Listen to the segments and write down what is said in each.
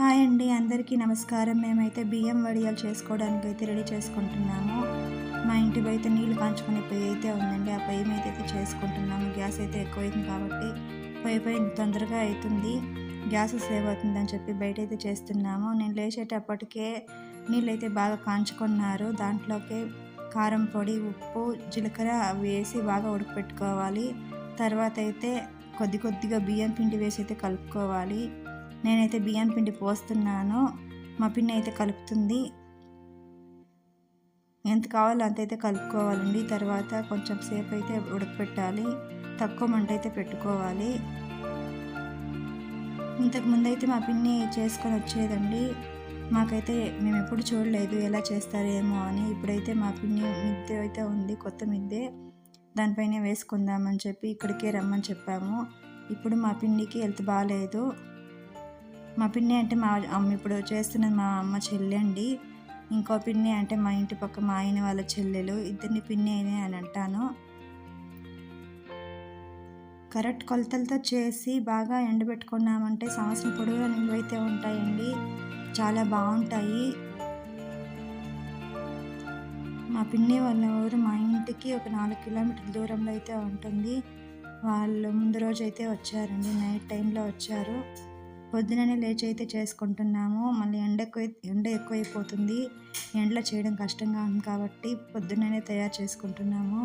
Hi అండి అందరికీ నమస్కారం. మేమైతే బియ్యం వడియాలు చేసుకోవడానికి అయితే రెడీ చేసుకుంటున్నాము. మా ఇంటి బయట నీళ్ళు కాంచుకునే పొయ్యి అయితే ఉందండి. ఆ పొయ్యి మీద అయితే చేసుకుంటున్నాము. గ్యాస్ అయితే ఎక్కువైంది కాబట్టి పొయ్యి పొయ్యి తొందరగా అవుతుంది. గ్యాస్ సేవ్ అవుతుందని చెప్పి బయట అయితే చేస్తున్నాము. నేను లేచేటప్పటికే నీళ్ళు అయితే బాగా కాంచుకున్నారు. దాంట్లోకి కారం పొడి ఉప్పు జీలకర్ర వేసి బాగా ఉడకపెట్టుకోవాలి. తర్వాత అయితే కొద్ది కొద్దిగా బియ్యం పిండి వేసి అయితే కలుపుకోవాలి. నేనైతే బియ్యం పిండి పోస్తున్నాను. మా పిన్ని అయితే కలుపుతుంది. ఎంత కావాలో అంత అయితే కలుపుకోవాలండి. తర్వాత కొంచెం సేపు అయితే ఉడకపెట్టాలి. తక్కువ మంట అయితే పెట్టుకోవాలి. ఇంతకు ముందైతే అయితే మా పిన్ని చేసుకొని వచ్చేదండి. మాకైతే మేము ఎప్పుడు చూడలేదు ఎలా చేస్తారేమో అని. ఇప్పుడైతే మా పిన్ని మిద్దె అయితే ఉంది కొత్త మిద్దె. దానిపైన వేసుకుందామని చెప్పి ఇక్కడికే రమ్మని చెప్పాము. ఇప్పుడు మా పిన్నికి హెల్త్ బాగాలేదు మా పిన్ని అంటే మా అమ్మ ఇప్పుడు చేస్తున్నది మా అమ్మ చెల్లి అండి. ఇంకో పిన్ని అంటే మా ఇంటి పక్క మా ఆయన వాళ్ళ చెల్లెలు. ఇద్దరిని పిన్ని అయినా అని అంటాను. కరెక్ట్ కొలతలతో చేసి బాగా ఎండబెట్టుకున్నామంటే సంవత్సరం పొడుగుగా నిలువైతే ఉంటాయండి. చాలా బాగుంటాయి. మా పిన్ని వాళ్ళ ఊరు మా ఇంటికి ఒక నాలుగు కిలోమీటర్ల దూరంలో అయితే ఉంటుంది. వాళ్ళు ముందు రోజు అయితే వచ్చారండి. నైట్ టైంలో వచ్చారు. పొద్దుననే లేచి అయితే చేసుకుంటున్నాము. మళ్ళీ ఎండ ఎక్కువ ఎండ ఎక్కువైపోతుంది. ఎండలో చేయడం కష్టంగా ఉంది కాబట్టి పొద్దున్ననే తయారు చేసుకుంటున్నాము.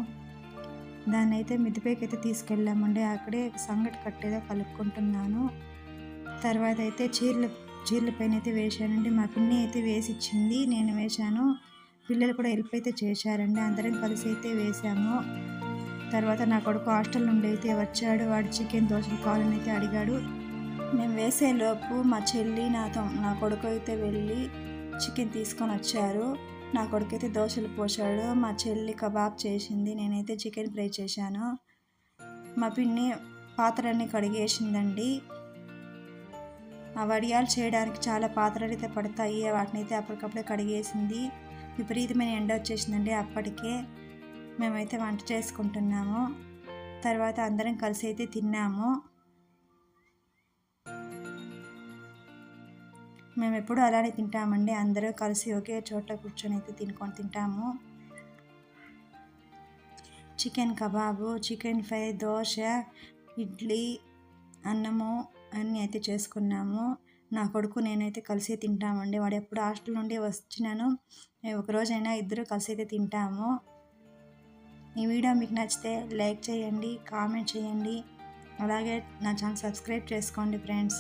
దాన్ని అయితే మిద్దిపైకి అయితే తీసుకెళ్ళామండి. అక్కడే సంగటి కట్టేదో కలుపుకుంటున్నాను. తర్వాత అయితే చీరలు చీరల పైన అయితే వేశానండి. మా పిన్ని అయితే వేసి ఇచ్చింది నేను వేశాను. పిల్లలు కూడా హెల్ప్ అయితే చేశారండి. అందరం కలిసి అయితే వేసాము తర్వాత నా కొడుకు హాస్టల్ నుండి అయితే వచ్చాడు. వాడు చికెన్ దోశలు కావాలని అయితే అడిగాడు. మేము వేసేలోపు మా చెల్లి నాతో నా కొడుకు అయితే వెళ్ళి చికెన్ తీసుకొని వచ్చారు. నా కొడుకు అయితే దోశలు పోసాడు మా చెల్లి కబాబ్ చేసింది. నేనైతే చికెన్ ఫ్రై చేశాను. మా పిన్ని పాత్రలన్నీ కడిగేసిందండి. ఆ వడియాలు చేయడానికి చాలా పాత్రలు అయితే పడతాయి. వాటిని అయితే అప్పటికప్పుడే కడిగేసింది. విపరీతమైన ఎండ వచ్చేసిందండి అప్పటికే. మేమైతే వంట చేసుకుంటున్నాము. తర్వాత అందరం కలిసి అయితే తిన్నాము. మేము ఎప్పుడు అలానే తింటామండి. అందరూ కలిసి ఒకే చోట కూర్చొని అయితే తినుకొని తింటాము. Chicken kebab chicken fry dosa idli అన్నము అన్నీ అయితే చేసుకున్నాము. నా కొడుకు నేనైతే కలిసి తింటామండి. వాడు ఎప్పుడు హాస్టల్ నుండి వచ్చినాను. ఒకరోజైనా ఇద్దరు కలిసి అయితే తింటాము. ఈ వీడియో మీకు నచ్చితే లైక్ చేయండి కామెంట్ చేయండి. అలాగే నా ఛానల్ సబ్స్క్రైబ్ చేసుకోండి ఫ్రెండ్స్.